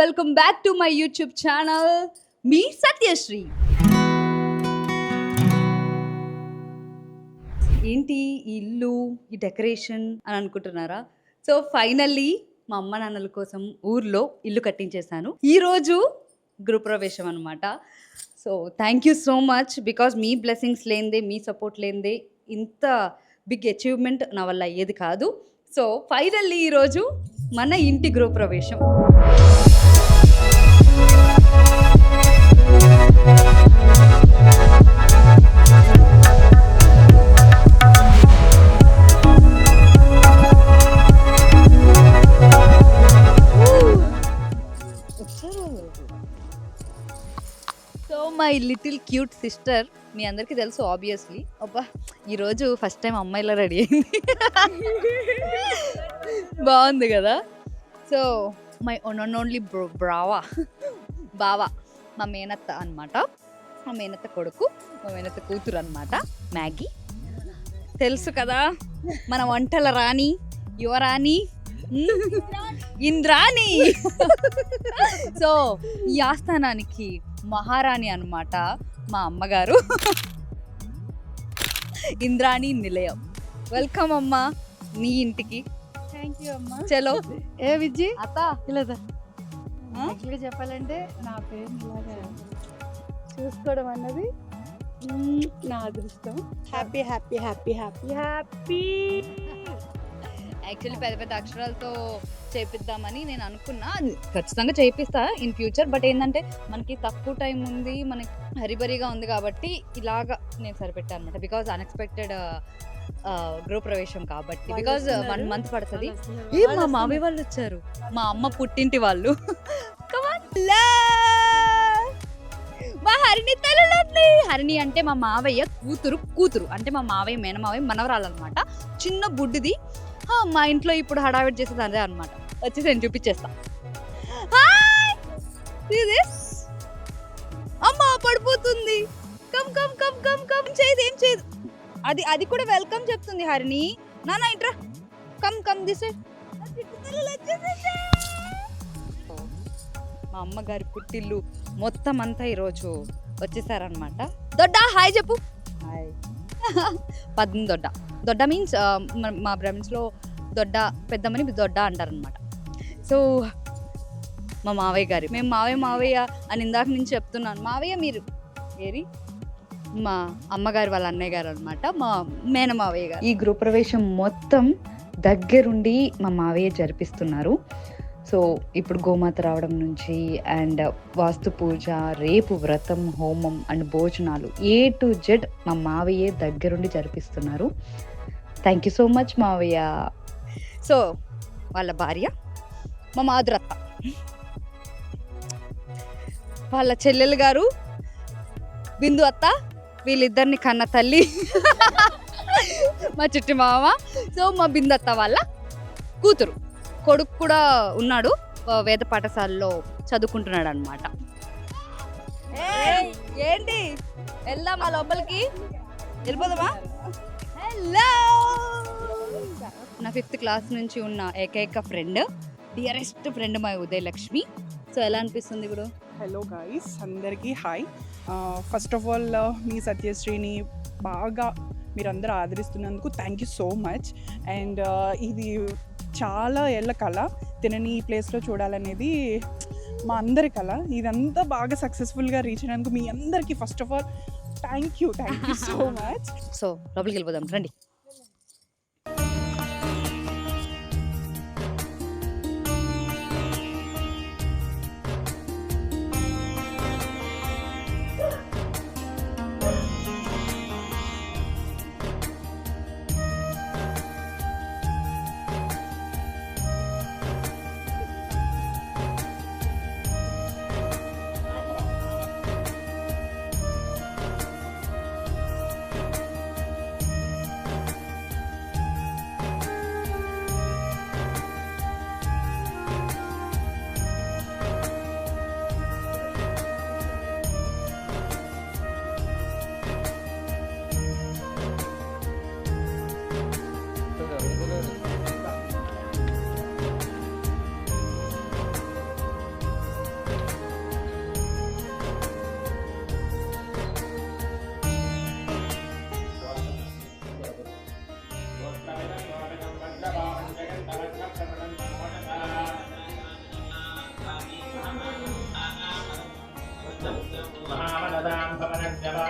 Welcome back to my YouTube channel మీ సత్యశ్రీ ఏంటి ఈ ఇల్లు ఈ డెకరేషన్ అని అనుకుంటున్నారా? సో ఫైనల్లీ మా అమ్మ నాన్నల కోసం ఊర్లో ఇల్లు కట్టించేశాను. ఈరోజు గృహప్రవేశం అనమాట so thank you so much because me blessings లేనిదే మీ సపోర్ట్ లేనిదే ఇంత బిగ్ అచీవ్మెంట్ నా వల్ల అయ్యేది కాదు. సో ఫైనల్లీ ఈరోజు మన ఇంటి గృహప్రవేశం. So my little cute sister మీ అందరికీ తెలుసు ఆబ్వియస్లీ అబ్బా ఈరోజు ఫస్ట్ టైం అమ్మాయిలా రెడీ అయింది. బాగుంది కదా? So my one and only bro Brava బావా మా మేనత్త అనమాట మా మేనత్త కొడుకు మా మేనత్త కూతురు అనమాట మ్యాగీ తెలుసు కదా? మన వంటల రాణి యువరాణి ఇంద్రాణి. సో ఈ ఆస్థానానికి మహారాణి అన్నమాట మా అమ్మగారు. ఇంద్రాణి నిలయం. వెల్కమ్ అమ్మా నీ ఇంటికి. థ్యాంక్ యూ అమ్మా. చలో. ఏ విజ్జి? అత్త? యాక్చువల్గా చెప్పాలంటే నా పేరు ఇలాగా చూసుకోవడం అన్నది నా అదృష్టం. Happy happy happy happy happy actually పెద్ద పెద్ద అక్షరాలతో చేపిద్దామని నేను అనుకున్నా. ఖచ్చితంగా చేపిస్తా ఇన్ ఫ్యూచర్ బట్ ఏంటంటే మనకి తక్కువ టైం ఉంది మనకి హరిబరిగా ఉంది కాబట్టి ఇలాగా నేను సరిపెట్టాను అనమాట బికాజ్ అన్ఎక్స్పెక్టెడ్ గృహప్రవేశం కాబట్టి. Because one? మంత్ పడుతుంది. ఏ మా. మామయ్య వాళ్ళు వచ్చారు మా అమ్మ పుట్టింటి వాళ్ళు! మా హరిణి తల్లులండి హరిణి అంటే మా మావయ్య కూతురు కూతురు. అంటే మా మావయ్య మేనమావయ్య మనవరాలు అనమాట చిన్న బుడ్డిది. మా ఇంట్లో ఇప్పుడు హడావిడి చేసేది అదే అనమాట వచ్చేసి నేను చూపించేస్తా. అమ్మా అమ్మ పడిపోతుంది. Come come come come come చేయదు ఏం చేయదు. అది అది కూడా వెల్కమ్ చెప్తుంది హరిణి. నాన్న ఇట్రా. కమ్ కమ్ దిస్ మా అమ్మగారి పుట్టిల్లు మొత్తం అంతా ఈరోజు వచ్చేసారనమాట దొడ్డా హాయ్ చెప్పు. హాయ్ పద్మ దొడ్డ. దొడ్డ uh, మీన్స్ మా బ్రహ్మిన్స్లో దొడ్డ పెద్దమని దొడ్డ అంటారనమాట సో మా మావయ్య గారి మేము మావయ్య మావయ్య అని ఇందాక నుంచి చెప్తున్నాను. మావయ్య మీరు ఏరి? మా అమ్మగారు వాళ్ళ అన్నయ్య గారు అనమాట మా మేన మావయ్య గారు. ఈ గృహప్రవేశం మొత్తం దగ్గరుండి మా మావయ్య జరిపిస్తున్నారు. సో ఇప్పుడు గోమాత రావడం నుంచి అండ్ వాస్తు పూజ రేపు వ్రతం హోమం అండ్ భోజనాలు ఏ టు జెడ్ మా మావయ్య దగ్గరుండి జరిపిస్తున్నారు. థ్యాంక్ యూ సో మచ్ మావయ్య. సో వాళ్ళ భార్య మా మాధురత్త. వాళ్ళ చెల్లెలు గారు బిందు అత్త వీళ్ళిద్దరిని కన్న తల్లి మా చుట్టి మామ. సో మా బిందు అత్త వాళ్ళ కూతురు. కొడుకు కూడా ఉన్నాడు వేద పాఠశాలలో చదువుకుంటున్నాడు అనమాట ఏంటి? వెళ్దామా లోపలికి. వెళ్ళిపోదామా? హలో! నా ఫిఫ్త్ క్లాస్ నుంచి ఉన్న ఏకైక friend dearest friend my Udayalakshmi. So ఎలా అనిపిస్తుంది ఇప్పుడు? హలో గాయస్ అందరికీ హాయ్ ఫస్ట్ ఆఫ్ ఆల్ మీ సత్యశ్రీని బాగా మీరందరూ ఆదరిస్తున్నందుకు thank you so much and ఇది చాలా ఏళ్ళ కళ. తినని ఈ ప్లేస్లో చూడాలనేది మా అందరి కళ. ఇదంతా బాగా సక్సెస్ఫుల్గా రీచ్ అయినందుకు మీ అందరికీ first of all thank you thank you so much so లోపలికి వెళ్ళిపోదాం. రండి.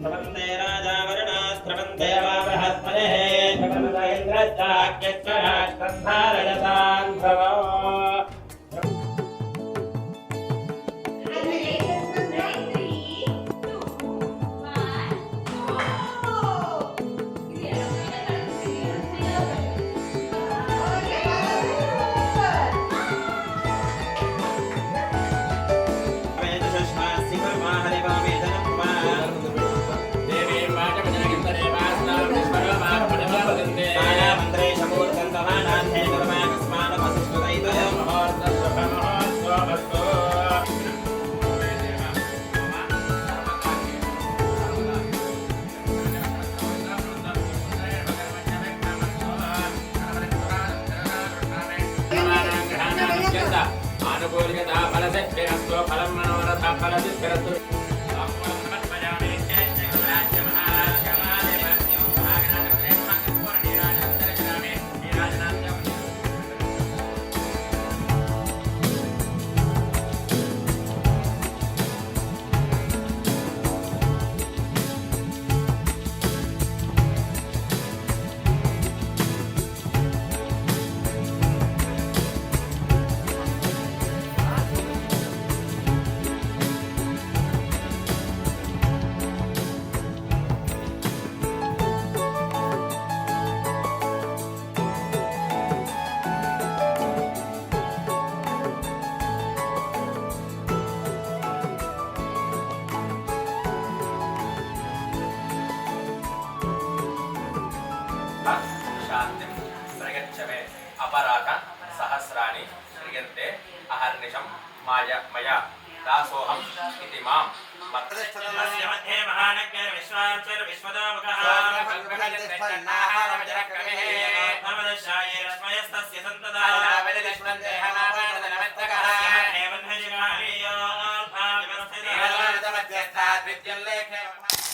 ध्रुवन्ते राजावरुणास्त्रवन्ते वा बृहस्पतिः ध्रुवन्त इन्द्रश्चाग्निश्चराष्ट्रन्धारयतान् ध्रुवो ఆనుకూలికత ఫలసిద్ధిరస్తు ఫలం మనోరథ ఫలసిద్ధిరస్తు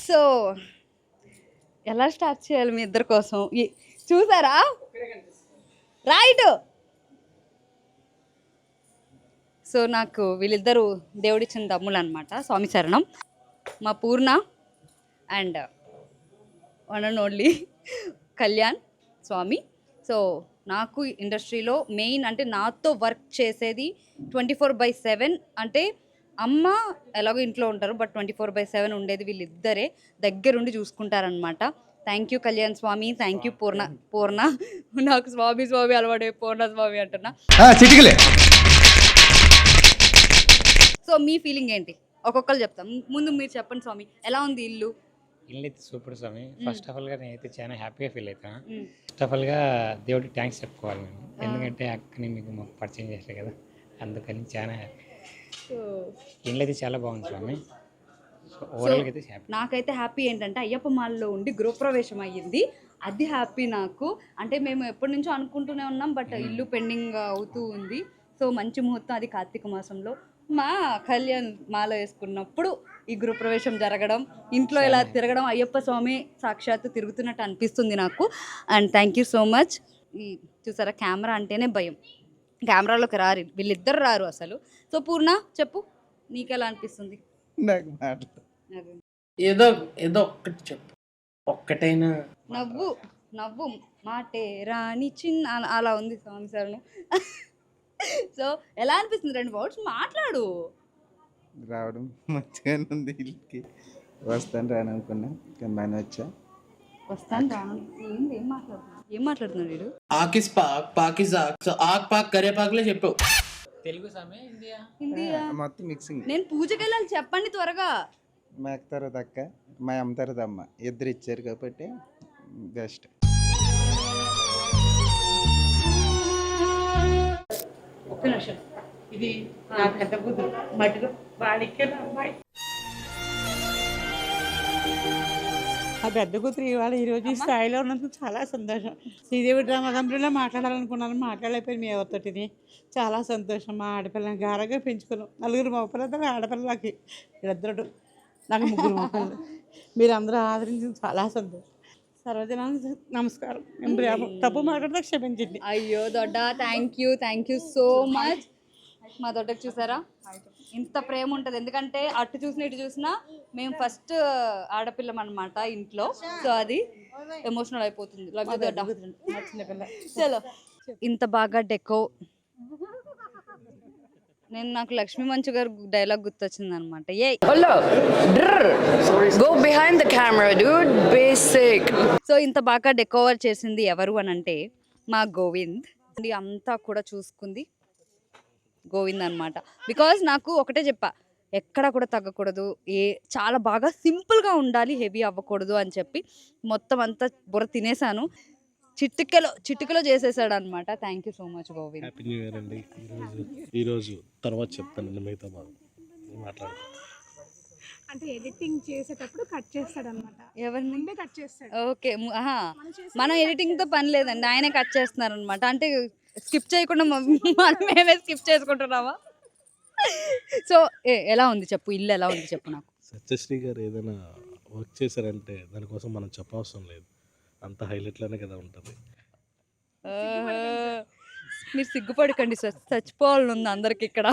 సో ఎలా స్టార్ట్ చేయాలి మీ ఇద్దరి కోసం? చూసారా? రైట్ సో నాకు వీళ్ళిద్దరూ దేవుడిచ్చిన తమ్ముళ్ళు అనమాట స్వామి చరణం మా Purna and one and only Kalyan Swami. So నాకు ఇండస్ట్రీలో మెయిన్ అంటే నాతో వర్క్ చేసేది ట్వంటీ ఫోర్ బై సెవెన్ అంటే అమ్మ ఎలాగో ఇంట్లో ఉంటారు but twenty four by seven ఉండేది వీళ్ళిద్దరే దగ్గరుండి చూసుకుంటారనమాట thank you Kalyan Swami thank you Purna Purna. నాకు స్వామి స్వామి అలవాడే పూర్ణ స్వామి అంటున్నా. సో మీ ఫీలింగ్ ఏంటి? ఒక్కొక్కరు చెప్తాం. ముందు మీరు చెప్పండి స్వామి ఎలా ఉంది ఇల్లు? ఇల్లు అయితే సూపర్ స్వామి. ఫస్ట్ ఆఫ్ ఆల్గా నేనైతే చాలా హ్యాపీగా ఫీల్ అవుతాను. ఫస్ట్ ఆఫ్ ఆల్గా దేవుడికి థ్యాంక్స్ చెప్పుకోవాలి నేను. ఎందుకంటే అక్కని మీకు మాకు పరిచయం చేశారు కదా. అందుకని చాలా హ్యాపీ. సో ఇల్లు అయితే చాలా బాగుంది స్వామి. ఓవరాల్గా అయితే హ్యాపీ. నాకైతే హ్యాపీ ఏంటంటే అయ్యప్ప మాల్లో ఉండి గృహప్రవేశం అయ్యింది. అది హ్యాపీ నాకు. అంటే మేము ఎప్పటి నుంచో అనుకుంటూనే ఉన్నాం బట్ ఇల్లు పెండింగ్ అవుతూ ఉంది. సో మంచి ముహూర్తం అది కార్తీక మాసంలో. మా కళ్యాణ్ మాల వేసుకున్నప్పుడు ఈ గృహప్రవేశం జరగడం ఇంట్లో ఇలా తిరగడం అయ్యప్ప స్వామి సాక్షాత్తు తిరుగుతున్నట్టు అనిపిస్తుంది నాకు. And thank you so much ఈ చూసారా కెమెరా అంటేనే భయం. కెమెరాలోకి రారు వీళ్ళిద్దరు రారు అసలు. సో పూర్ణ చెప్పు. నీకు ఎలా అనిపిస్తుంది? నాకు మాటలు అదే. ఏదో ఏదో ఒక్కటి చెప్పు. ఒక్కటైనా. నవ్వు నవ్వు. మాటే రాని చిన్న అలా- అలా ఉంది స్వామి సార్ను సో ఎలా అనిపిస్తుంది? రెండు వర్డ్స్ మాట్లాడు. రావడం మంచిగానే ఉంది ఇల్లుకి. వస్తాను రాను అనుకున్నా కానీ బాగానే వచ్చా. వస్తాను రాను ఏంది ఏం మాట్లాడుతున్నాడు ఏం మాట్లాడుతున్నాడు వీడు? ఆకిస్ పాక్ పాకిస్ ఆక్ సో ఆక్ పాక్ కరేపాకులే చెప్పు. తెలుగు స్వామి ఇండియా? హిందీయా మొత్తం మిక్సింగ్ నేను పూజకి వెళ్ళాలి చెప్పండి త్వరగా. మా అక్క తర్వాత అక్క మా అమ్మ తర్వాత అమ్మ. ఇద్దరు ఇచ్చారు కాబట్టి బెస్ట్ ఒక్క నిమిషం. ఇది నా పెద్ద బుద్ధి. మట్టిలో వాడికి అమ్మాయి. ఆ పెద్ద కూతురు ఇవాళ ఈరోజు ఈ స్థాయిలో ఉన్నందుకు చాలా సంతోషం. శ్రీదేవి డ్రామా కంపెనీలో మాట్లాడాలనుకున్నాను మాట్లాడలేకపోయింది మీ ఎవరితోటిని చాలా సంతోషం. మా ఆడపిల్లని గారగా పెంచుకున్నాం. నలుగురు మగపిల్లలు ఆడపిల్లలకి వీళ్ళిద్దరు నాకు ముగ్గురు మగపిల్లలు. మీరు అందరూ ఆదరించింది చాలా సంతోషం. సర్వజనానికి నమస్కారం. తప్పు మాట్లాడితే క్షమించండి. అయ్యో Dodda thank you thank you so much మా దొడ్డకు చూసారా? ఇంత ప్రేమ ఉంటుంది. ఎందుకంటే అటు చూసినా ఇటు చూసినా మేము ఫస్ట్ ఆడపిల్లం అనమాట ఇంట్లో. సో అది ఎమోషనల్ అయిపోతుంది. చలో. ఇంత బాగా డెకో నేను నాకు లక్ష్మీ మంచు గారు డైలాగ్ గుర్తొచ్చింది అనమాట ఏ. Go behind the camera, dude. Basic. So ఇంత బాగా డెకోవర్ చేసింది ఎవరు అని అంటే మా గోవింద్ అంతా కూడా చూసుకుంది గోవింద్ అనమాట బికాజ్ నాకు ఒకటే చెప్పా ఎక్కడ కూడా తగ్గకూడదు ఏ చాలా బాగా సింపుల్గా ఉండాలి హెవీ అవ్వకూడదు అని చెప్పి మొత్తం అంతా బుర్ర తినేసాను చిటికెలో చిటికెలో చేసేసాడు అనమాట thank you so much Govind happy new year అండి ఈరోజు ఈరోజు తర్వాత చెప్తానండి మిగతా బాగా మాట్లాడు అంటే ఎడిటింగ్ చేసేటప్పుడు కట్ చేస్తాడు అనమాట ఎవరిని? ముందే కట్ చేస్తాడు. ఓకే ము- ఆహా. మనం ఎడిటింగ్తో పని లేదండి. ఆయనే కట్ చేస్తున్నారు అనమాట అంటే స్కిప్ చేయకుండా మ- మనం మేమే స్కిప్ చేసుకుంటున్నామా? సో ఎలా ఉంది చెప్పు? ఇల్లు ఎలా ఉంది చెప్పు నాకు. సత్యశ్రీ గారు ఏదైనా వర్క్ చేశారంటే దానికోసం మనం చెప్పవసరం లేదు. అంత హైలైట్లోనే కదా ఉంటుంది. మీరు సిగ్గుపడకండి సార్. చచ్చిపోవాలని ఉంది అందరికి ఇక్కడ.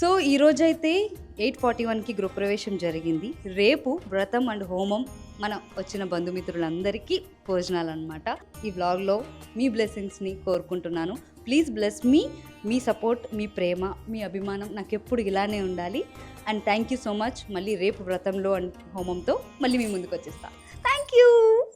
సో ఈరోజైతే ఎయిట్ ఫార్టీ వన్కి గృహప్రవేశం జరిగింది. రేపు వ్రతం అండ్ హోమం మన వచ్చిన బంధుమిత్రులందరికీ భోజనాలు అనమాట ఈ వ్లాగ్లో మీ బ్లెస్సింగ్స్ని కోరుకుంటున్నాను. ప్లీజ్ బ్లెస్ మీ మీ సపోర్ట్ మీ ప్రేమ మీ అభిమానం నాకు ఎప్పుడు ఇలానే ఉండాలి. And thank you so much. మళ్ళీ రేపు వ్రతంలో అండ్ హోమంతో మళ్ళీ మీ ముందుకు వచ్చేస్తా థ్యాంక్ యూ!